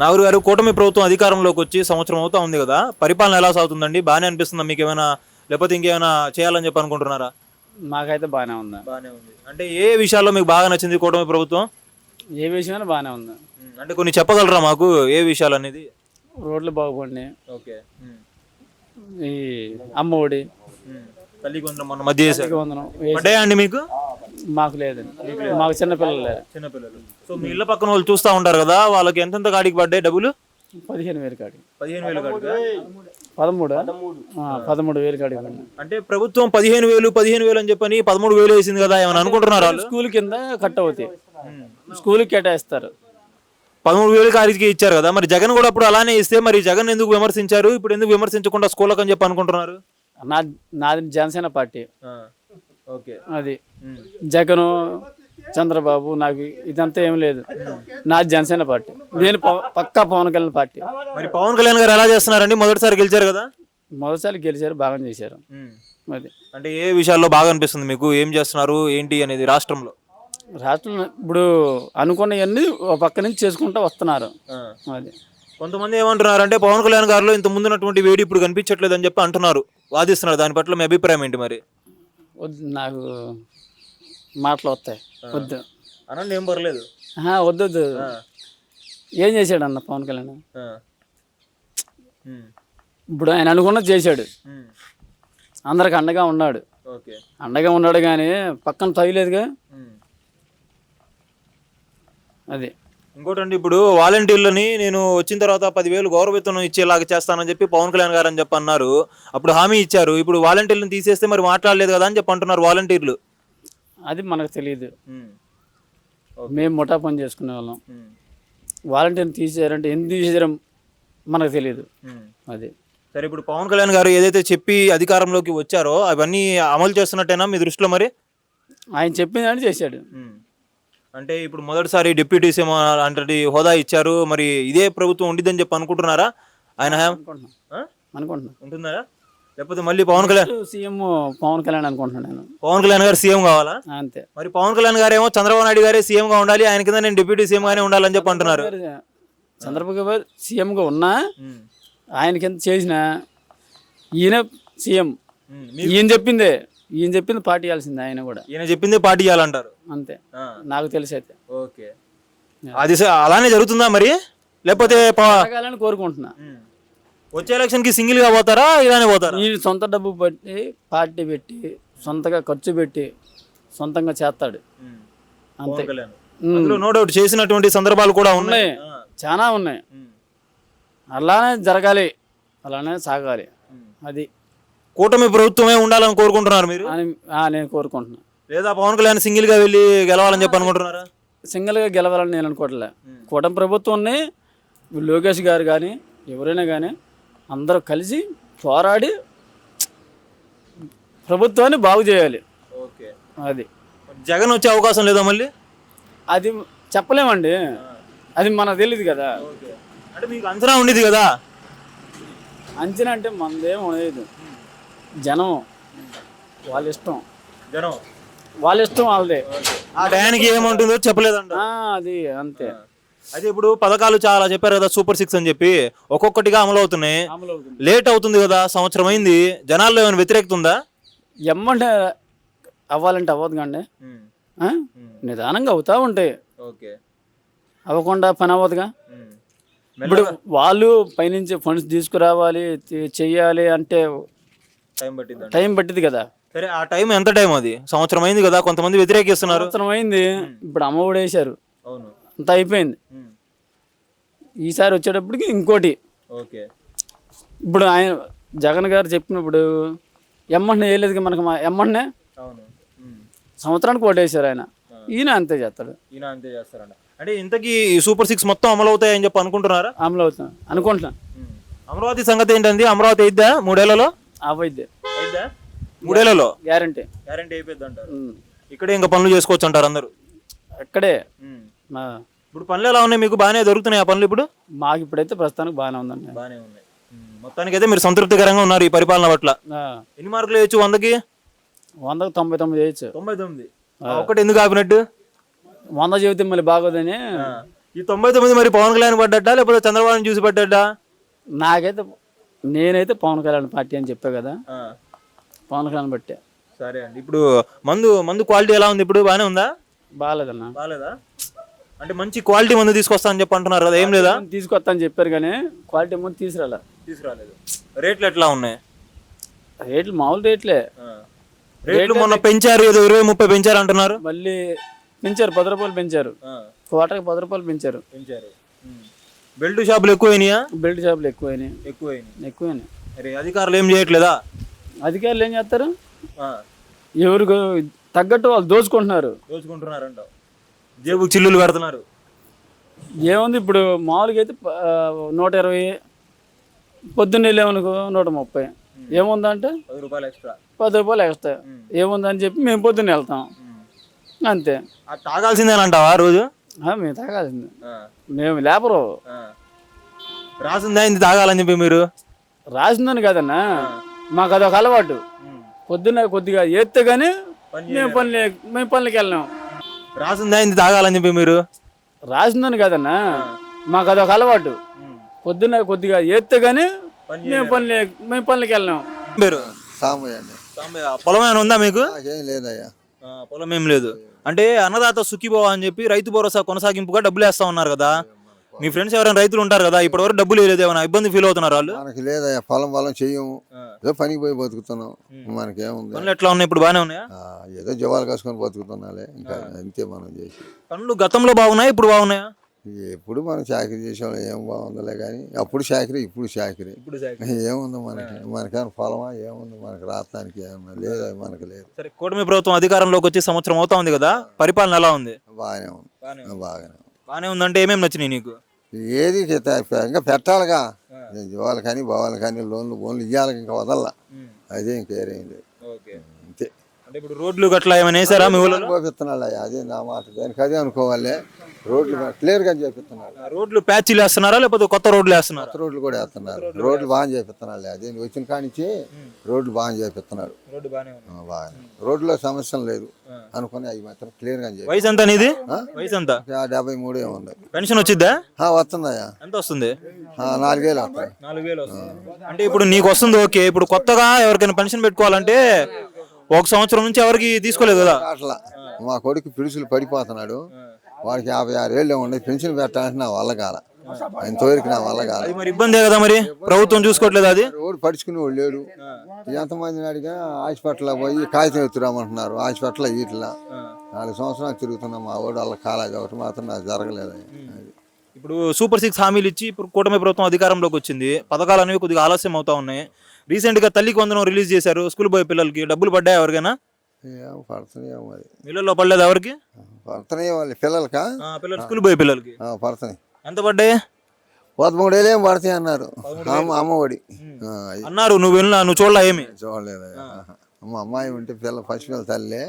నాగూరు గారు కూటమి ప్రభుత్వం అధికారంలోకి వచ్చి సంవత్సరం అవుతా ఉంది కదా. పరిపాలన ఎలా సాగుతుందండి? బాగానే అనిపిస్తుందా? మీకు ఏమైనా లేకపోతే ఇంకేమైనా చేయాలని చెప్పి అనుకుంటున్నారా? మాకైతే బాగానే ఉంది. బాగానే ఉంది. అంటే ఏ విషయాల్లో మీకు బాగా నచ్చింది కూటమి ప్రభుత్వం? ఏ విషయమైనా బాగానే ఉంది. అంటే కొన్ని చెప్పగలరా మాకు ఏ విషయాలు అనేది? రోడ్లు బాగుపడినాయి. ఓకే. ఈ అమ్మ ఒడి తల్లి కొందరు మొన్న మధ్య చేశారు. పడ్డాయా అండి మీకు? మాకు లేదండి మాకు చిన్నపిల్లలు లేరు చిన్నపిల్లలు సో మీ ఇళ్ళ పక్కన వాళ్ళు చూస్తూ ఉంటారు కదా వాళ్ళకి ఎంతెంత కాడికి పడ్డాయి డబ్బులు? పదిహేను వేలు కాడికి పదిహేను వేలు కాడికా? పదమూడు? పదమూడు. వేలు కాడికి అంటే ప్రభుత్వం పదిహేను వేలు పదిహేను వేలు అని చెప్పని పదమూడు వేలు వేసింది కదా ఏమైనా అనుకుంటున్నారు వాళ్ళు? స్కూల్ కింద కట్ అవుతాయి. స్కూల్కి కేటాయిస్తారు. పదమూడు వేలు కాడికి ఇచ్చారు కదా మరి జగన్ కూడా అప్పుడు అలానే ఇస్తే మరి జగన్ ఎందుకు విమర్శించారు? ఇప్పుడు ఎందుకు విమర్శించకుండా స్కూళ్ళకి అని చెప్పి అనుకుంటున్నారు? నా నాది జనసేన పార్టీ. ఓకే. అది. జగను చంద్రబాబు నాకు ఇదంతా ఏం లేదు. నాది జనసేన పార్టీ. నేను పక్కా పవన్ కళ్యాణ్ పార్టీ. మరి పవన్ కళ్యాణ్ గారు ఎలా చేస్తున్నారండి? మొదటిసారి గెలిచారు కదా? మొదటిసారి గెలిచారు బాగా చేశారు. అది అంటే ఏ విషయాల్లో బాగా అనిపిస్తుంది మీకు? ఏం చేస్తున్నారు? ఏంటి అనేది రాష్ట్రంలో? రాష్ట్రంలో ఇప్పుడు అనుకున్నవన్నీ ఒక పక్క నుంచి చేసుకుంటూ వస్తున్నారు. అది కొంతమంది ఏమంటున్నారు అంటే పవన్ కళ్యాణ్ గారిలో ఇంత ముందున్నటువంటి వేడి ఇప్పుడు కనిపించట్లేదు అని చెప్పి అంటున్నారు. వాదిస్తున్నారు. దాని పట్ల మీ అభిప్రాయం ఏంటి మరి? నాకు మాటలు వస్తాయి వద్దు. అనండి ఏం పర్లేదు వద్దు వద్దు. ఏం చేశాడు అన్న పవన్ కళ్యాణ్? ఇప్పుడు ఆయన అనుకున్నది చేశాడు. అందరికి అండగా ఉన్నాడు. అండగా ఉన్నాడు కానీ పక్కన తగిలేదుగా? అది. ఇంకోటండి ఇప్పుడు వాలంటీర్లని నేను వచ్చిన తర్వాత పదివేలు గౌరవేతనం ఇచ్చేలాగా చేస్తానని చెప్పి పవన్ కళ్యాణ్ గారు అని చెప్పి అన్నారు అప్పుడు హామీ ఇచ్చారు. ఇప్పుడు వాలంటీర్లను తీసేస్తే మరి మాట్లాడలేదు కదా అని చెప్పి అంటున్నారు వాలంటీర్లు. అది మనకు తెలియదు మేము ముఠా పని చేసుకునే వాళ్ళం. వాలంటీర్ని తీసేయారంటే ఎందుకు తీసేయడం మనకు తెలియదు అది. సరే ఇప్పుడు పవన్ కళ్యాణ్ గారు ఏదైతే చెప్పి అధికారంలోకి వచ్చారో అవన్నీ అమలు చేస్తున్నట్టేనా మీ దృష్టిలో మరి? ఆయన చెప్పిందని చేశాడు. అంటే ఇప్పుడు మొదటిసారి డిప్యూటీ సీఎం అంటే హోదా ఇచ్చారు. మరి ఇదే ప్రభుత్వం ఉండిద్దని చెప్పి అనుకుంటున్నారా? ఆయన అనుకుంటున్నాను ఆ? లేకపోతే మళ్ళీ పవన్ కళ్యాణ్ సీఎం పవన్ కళ్యాణ్ అనుకుంటున్నాను నేను. పవన్ కళ్యాణ్ గారు సీఎం కావాలా? అంతే. మరి పవన్ కళ్యాణ్ గారు ఏమో చంద్రబాబు నాయుడు గారే సీఎం గా ఉండాలి ఆయన కింద నేను డిప్యూటీ సీఎం గానే ఉండాలని చెప్పి అంటున్నారు. చంద్రబాబు గారు సీఎంగా ఉన్నా ఆయన కింద చేసిన ఈయన సీఎం. ఈయన చెప్పిందే ఈయన చెప్పింది పార్టీ ఇవ్వాల్సిందే ఆయన కూడా. ఈయన చెప్పిందే పార్టీ చేయాలంటారు. అంతే. నాకు తెలిసి అయితే. ఓకే. అది అలానే జరుగుతుందా మరి? లేకపోతే కోరుకుంటున్నా. వచ్చే ఎలక్షన్కి సింగిల్గా పోతారా ఇలానే పోతారా? ఈయన సొంత డబ్బు పెట్టి పార్టీ పెట్టి సొంతగా ఖర్చు పెట్టి సొంతంగా చేస్తాడు. అంతే. అందులో నో డౌట్ చేసినటువంటి సందర్భాలు కూడా ఉన్నాయి. చాలా ఉన్నాయి. అలానే జరగాలి. అలానే సాగాలి. అది. కూటమి ప్రభుత్వమే ఉండాలని కోరుకుంటున్నారు మీరు? నేను కోరుకుంటున్నా. లేదా పవన్ కళ్యాణ్ సింగిల్గా వెళ్ళి గెలవాలని చెప్పి అనుకుంటున్నారా? సింగిల్గా గెలవాలని నేను అనుకోవట్లే. కూటమి ప్రభుత్వాన్ని లోకేష్ గారు కానీ ఎవరైనా కానీ అందరూ కలిసి పోరాడి ప్రభుత్వాన్ని బాగు చేయాలి. ఓకే. అది. జగన్ వచ్చే అవకాశం లేదా మళ్ళీ? అది చెప్పలేమండి. అది మనకు తెలియదు కదా. అంటే మీకు అంచనా ఉండేది కదా? అంచనా అంటే మనదేం లేదు జనం వాళ్ళ ఇష్టం. జనం వాళ్ళ ఇష్టం వాళ్ళదే. ఆ టయానికి ఏముంటుందో చెప్పలేదంట. ఆ, అది అంతే. అయితే ఇప్పుడు పథకాలు చాలా చెప్పారు కదా సూపర్ సిక్స్ అని చెప్పి. ఒక్కొక్కటిగా అమలు అవుతున్నాయి లేట్ అవుతుంది కదా సంవత్సరం అయింది. జనాల్లో ఏమైనా వ్యతిరేకత ఉందా ఎమ్మంటే అవ్వాలంటే అవ్వదు కండి. ఆ? నిదానంగా అవుతా ఉంటాయి. ఓకే. అవ్వకుండా పని అవ్వదుగా. ఇప్పుడు వాళ్ళు పైనుంచి ఫండ్స్ తీసుకురావాలి చెయ్యాలి అంటే టైం పట్టింది టైం పట్టింది కదా. సరే ఆ టైం ఎంత టైం అది? సంవత్సరం అయింది కదా కొంతమంది వ్యతిరేకిస్తున్నారు. సంవత్సరం అయింది. ఇప్పుడు అమ్మ కూడా వేశారు. అవును. అంతా అయిపోయింది. ఈసారి వచ్చేటప్పటికి ఇంకోటి. ఓకే. ఇప్పుడు ఆయన జగన్ గారు చెప్పినప్పుడు ఎమ్మంటే వేయలేదు మనకు మా ఎమ్మంటే సంవత్సరానికి ఓటేశారు ఆయన. ఈయన అంతే చేస్తాడు. ఈయన అంతే చేస్తారంట. అంటే ఇంతకీ సూపర్ సిక్స్ మొత్తం అమలు అవుతాయని చెప్పి అనుకుంటున్నారా? అమలు అవుతాం అనుకుంటున్నాను అమరావతి సంగతి ఏంటండి? అమరావతి అయిద్దా మూడేళ్ళలో? అవైద్య అయిద్దా? మూడేళ్ళలో? గ్యారంటీ. గ్యారంటీ అయిపోద్ది అంటారు ఇక్కడే ఇంకా పనులు చేసుకోవచ్చు అంటారు అందరూ? అక్కడే. ఇప్పుడు పనులు ఎలా ఉన్నాయి? మీకు బాగానే దొరుకుతున్నాయి ఆ పనులు ఇప్పుడు? మాకు ఇప్పుడైతే ప్రస్తుతానికి బాగానే ఉందండి. బాగానే ఉన్నాయి. మొత్తానికి అయితే మీరు సంతృప్తికరంగా ఉన్నారు ఈ పరిపాలన పట్ల. ఎన్ని మార్కులు వేయచ్చు వందకి? వందకు తొంభై తొమ్మిది వేయచ్చు. తొంభై తొమ్మిది. ఒక్కటి ఎందుకు ఆపినట్టు? వంద చెబితే మళ్ళీ బాగోదని. ఈ తొంభై తొమ్మిది మరి పవన్ కళ్యాణ్ పడ్డట్టా? లేకపోతే చంద్రబాబు చూసి పడ్డట్టా? నాకైతే నేనైతే పవన్ కళ్యాణ్ పార్టీ అని చెప్పా కదా. పవన్ కళ్యాణ్ బట్టే సరే అండి. ఇప్పుడు మందు మందు క్వాలిటీ ఎలా ఉంది? ఇప్పుడు బాగానే ఉందా? బాగాలేదన్న. బాగాలేదా? అంటే మంచి క్వాలిటీ మందు తీసుకొస్తా అని చెప్పి అంటున్నారు కదా ఏం లేదా? తీసుకొస్తా అని చెప్పారు కానీ క్వాలిటీ ఏమో తీసుకురాలే? తీసుకురాలేదు. రేట్లు ఎట్లా ఉన్నాయి? రేట్లు మామూలు రేట్లే. రేట్లు మొన్న పెంచారు ఏదో ఇరవై ముప్పై పెంచారు అంటున్నారు. మళ్ళీ పెంచారు పది రూపాయలు పెంచారు. కోటకి పది రూపాయలు పెంచారు. పెంచారు. బెల్ట్ షాపులు ఎక్కువైనాయా? బెల్ట్ షాపులు ఎక్కువైనాయి. ఎక్కువైనాయి. ఎక్కువైనాయి. అధికారులు ఏం చేయట్లేదా? అధికారులు ఏం చేస్తారు? ఎవరికి తగ్గట్టు వాళ్ళు దోచుకుంటున్నారు. దోచుకుంటున్నారంట. జేబు చిల్లులు కడుతున్నారు. ఏముంది ఇప్పుడు మామూలుగా అయితే నూట ఇరవై పొద్దున్న వెళ్ళామనుకో నూట ముప్పై. ఏముందంటే? పది రూపాయలు ఎక్స్ట్రా. పది రూపాయలు ఎక్స్ట్రా. ఏముందని చెప్పి మేము పొద్దున్న వెళ్తాం. అంతే. తాగాల్సిందేనంటావా రోజు? ఆ, మేము తాగాల్సింది. మేము లేపరు. రాసిందా తాగాలని చెప్పి మీరు? రాసిందని కదన్నా. మాకు అదొక అలవాటు. పొద్దున్న కొద్దిగా ఎత్తే కానీ మేము పని మేము పనులకి వెళ్ళాం రాసిందా ఇంది తాగాలని చెప్పి మీరు? రాసిందని కదన్నా మాకు అదొక అలవాటు. పొద్దున్న కొద్దిగా ఎత్తే కానీ మేము పని మేము పనులకి వెళ్ళాం మీరు? సామయ్య అండి సాంబయ్య, పొలం ఏమైనా ఉందా మీకు? నాకేం లేదయ్యా. ఆ, పొలం ఏం లేదు. అంటే అన్నదాత సుఖీభవ అని చెప్పి రైతు భరోసా కొనసాగింపుగా డబ్బులు వేస్తా ఉన్నారు కదా. మీ ఫ్రెండ్స్ ఎవరైనా రైతులు ఉంటారు కదా ఇప్పటివరకు డబ్బులు వేయలేదు ఏమైనా? ఇబ్బంది ఫీల్ అవుతున్నారు వాళ్ళు? మనకి లేదయ్యా పొలం పొలం చెయ్యము ఏదో పనికి పోయి బతుకుతున్నాం. మనకేముంది? పనులు ఎట్లా ఉన్నాయి? ఇప్పుడు బాగానే ఉన్నాయా? ఆ, ఏదో జవాలు కాసుకొని బతుకుతున్నాలే. ఇంకా అంతే మనం చేసి. పనులు గతంలో బాగున్నాయి ఇప్పుడు బాగున్నాయా? ఎప్పుడు మనం చాకరీ చేసేవాళ్ళం ఏం బాగుందిలే కానీ అప్పుడు చాకరీ ఇప్పుడు చాకరీ. ఇప్పుడు ఏముంది మనకి? మనకేమైనా పొలమా? ఏముంది మనకి? రాత్రానికి ఏమన్నా లేదా మనకి లేదు. సరే కూటమి ప్రభుత్వం అధికారంలోకి వచ్చి సంవత్సరం అవుతా ఉంది కదా పరిపాలన ఎలా ఉంది? బాగానే ఉంది. బాగానే ఉంది. బాగానే ఉందంటే ఏమేమి నచ్చినాయి నీకు? ఏది ఇంకా పెట్టాలిగా. జీవాలు కానీ బావాలి కానీ లోన్లు బోన్లు ఇవ్వాలి ఇంకా వదల్లా. అదే ఇంకేరేం లేదు. అంటే ఇప్పుడు రోడ్లు గట్లా ఏమైనా వేసారా మీ ఊళ్ళో చూపిస్తున్నాడు అయ్యా అదే నా మాట. దానికి అదే అనుకోవాలి. రోడ్లు క్లియర్గా చేపిస్తున్నాడు రోడ్లు ప్యాచ్లు వేస్తున్నారా లేకపోతే కొత్త రోడ్లు వేస్తున్నారా? కొత్త రోడ్లు కూడా వేస్తున్నారు రోడ్లు బాగా చేపిస్తున్నాడు అదే వచ్చిన కానించి రోడ్లు బాగా ఆ, బాగా రోడ్లో సమస్య లేదు అనుకుని అవి మాత్రం క్లియర్గా చేపి వయసు ఎంత నీది? వయసు ఎంత డెబ్బై మూడు ఏముంది పెన్షన్ వచ్చిద్దా? ఆ, వస్తుందయ్యా. ఎంత వస్తుంది? నాలుగేళ్ళు వస్తాయి నాలుగు వేలు వస్తుంది. అంటే ఇప్పుడు నీకు వస్తుంది ఓకే. ఇప్పుడు కొత్తగా ఎవరికైనా పెన్షన్ పెట్టుకోవాలంటే ఒక సంవత్సరం నుంచి ఎవరికి తీసుకోలేదు కదా? అట్లా. మా కొడుకు పిడుసులు పడిపోతున్నాడు. వాడికి యాభై ఆరు ఏళ్ళు ఉన్నాయి. పెన్షన్ పెట్టాలంటే నా వల్ల కాల. ఇంతవరకు నా వల్ల కాల. అది మరి ఇబ్బందే కదా మరి? ప్రభుత్వం చూసుకోవట్లేదు అది? రోడ్డు పడుచుకునే వాళ్ళు లేడు. ఎంతమందిని అడిగా హాస్పిటల్ పోయి కాగితం ఎత్తురామంటున్నారు. హాస్పిటల్ ఇట్లా. నాలుగు సంవత్సరాలు తిరుగుతున్నాం. మా వాడు వాళ్ళ కాలేజ్ ఒకటి మాత్రం నాకు జరగలేదు అది. ఇప్పుడు సూపర్ సిక్స్ హామీలు ఇచ్చి ఇప్పుడు కూటమి ప్రభుత్వం అధికారంలోకి వచ్చింది. పథకాలు అనేవి కొద్దిగా ఆలస్యం అవుతా ఉన్నాయి. రీసెంట్గా తల్లికి వందనం రిలీజ్ చేశారు. స్కూల్ పోయే పిల్లలకి డబ్బులు పడ్డాయి ఎవరికైనా? ఏం పడుతున్నాయో మరి. మిల్లల్లో పడలేదు ఎవరికి? పడుతున్నాయి వాళ్ళు పిల్లలకా? ఆ, పిల్లలు స్కూల్ పోయే పిల్లలకి. ఆ, పడుతున్నాయి. ఎంత పడ్డాయి? పదమూడు వేలు ఏం పడతాయి అన్నారు. అమ్మ అమ్మఒడి. ఆ, అది అన్నారు నువ్వు వెళ్ళినా నువ్వు చూడలా ఏమి? చూడలేదు అమ్మాయి ఉంటే పిల్ల ఫస్ట్ పిల్ల తల్లి.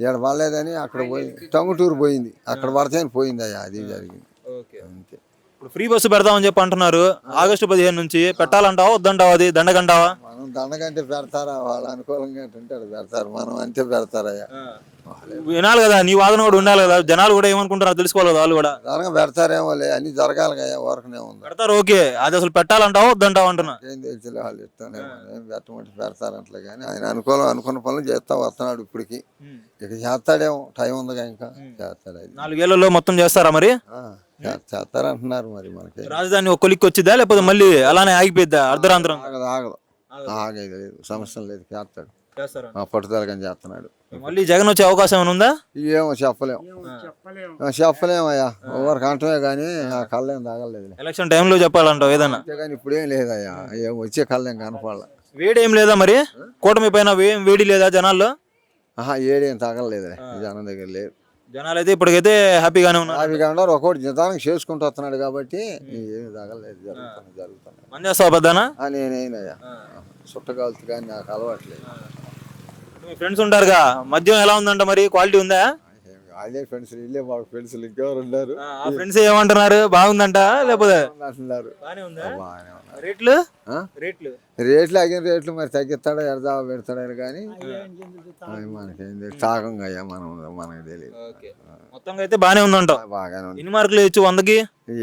ఇక్కడ పడలేదని అక్కడ పోయి టంగుటూరు పోయింది. అక్కడ పడతాయని పోయింది అయ్యా అది జరిగింది. ఓకే. అంతే. ఇప్పుడు ఫ్రీ బస్సు పెడదామని చెప్పి అంటున్నారు. ఆగస్టు పదిహేను నుంచి పెట్టాలంటావా వద్దంటావా అది? దండగంటావా దండగంటే పెడతారా? వాళ్ళు అనుకూలంగా ఉంటారు పెడతారు మనం అంతే పెడతారయ్యా. వినాలి కదా నీ వాదన కూడా ఉండాలి కదా. జనాలు కూడా ఏమనుకుంటారో తెలుసుకోవాలి వాళ్ళు కూడా. జరగ పెడతారేమో లే అన్ని జరగాలి కదా ఊరకనే ఉంది. పెడతారు ఓకే. అది అసలు పెట్టాలంటావా వద్దంటావా అంటున్నా? ఏం తెలిసి వాళ్ళు ఇస్తానే ఏం పెట్టమంటే పెడతారంటలే కానీ ఆయన అనుకూలం అనుకున్న పనులు చేస్తా వస్తున్నాడు ఇప్పటికి. ఇక చేస్తాడేమో టైం ఉందిగా ఇంకా. చేస్తాడు అది. నాలుగేళ్ళలో మొత్తం చేస్తారా మరి? చేస్తారంటున్నారు మరి మనకి. రాజధాని ఒక కొలిక్కి వచ్చిద్దా లేకపోతే మళ్ళీ అలానే ఆగిపోయిద్దా అర్ధరాంతరం? ఆగదు ఆగదు. ఆగేది లేదు. సమస్య లేదు చేస్తాడు. చేస్తారా? ఆ పట్టుదలగా చేస్తున్నాడు. మళ్ళీ జగన్ వచ్చే అవకాశం ఏమైనా ఉందా? ఏమో చెప్పలేం. ఆ, చెప్పలేమయ్యా. ఎవరికి అంటమే కానీ ఆ కళ్ళేం తాగలేదు ఎలక్షన్ టైంలో చెప్పాలంటావు ఏదన్నా? అంతేగాని ఇప్పుడేం లేదయ్యా. ఏం వచ్చే కళ్ళేం కనపడాల. వేడి ఏం లేదా మరి? కూటమి పైన ఏం వేడి లేదా జనాల్లో? ఆహా ఏడేం తగలలేదు జనం దగ్గర లేదు జనాలు అయితే ఇప్పటికైతే హ్యాపీగానే ఉన్నారు. హ్యాపీగా ఉన్నారు. ఒకటి నిదానం చేసుకుంటూ వస్తున్నాడు కాబట్టి ఏమి తగలలేదు జరుగుతుంది జరుగుతుంది. మంది చేస్తావా పెద్దనా చుట్టగాలుతు కానీ నాకు అలవాట్లేదు. మీ ఫ్రెండ్స్ ఉంటారుగా? మద్యం ఎలా ఉందంట మరి? క్వాలిటీ ఉందా? అదే ఫ్రెండ్స్ ఇల్లే మాకు ఫ్రెండ్స్ ఇంకెవరు ఉన్నారు? ఆ ఫ్రెండ్స్ ఏమంటున్నారు? బాగుందంట? లేకపోతే? అంటున్నారు ఉందా? బాగానే ఉన్నారు. రేట్లు? ఆ? రేట్లు? రేట్లు అగిన రేట్లు మరి తగ్గిస్తాడా ఎడదా పెడతాడా కానీ? అది మనకేం తెలియదు తాగంగా అయ్యా మనం మనకు తెలియదు ఓకే. మొత్తంగా అయితే బానే ఉందంటావు బాగానే ఉంది. ఎన్ని మార్కులు ఇచ్చు వందకి?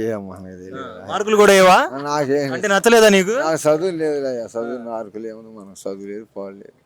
ఏం మనకు తెలియదు మార్కులు కూడా ఏవా? నాకేం అంటే నచ్చలేదా నీకు? నాకు చదువు లేదు అయ్యా చదువు మార్కులు ఏమన్నా మనకు చదువు లేదు పోలేదు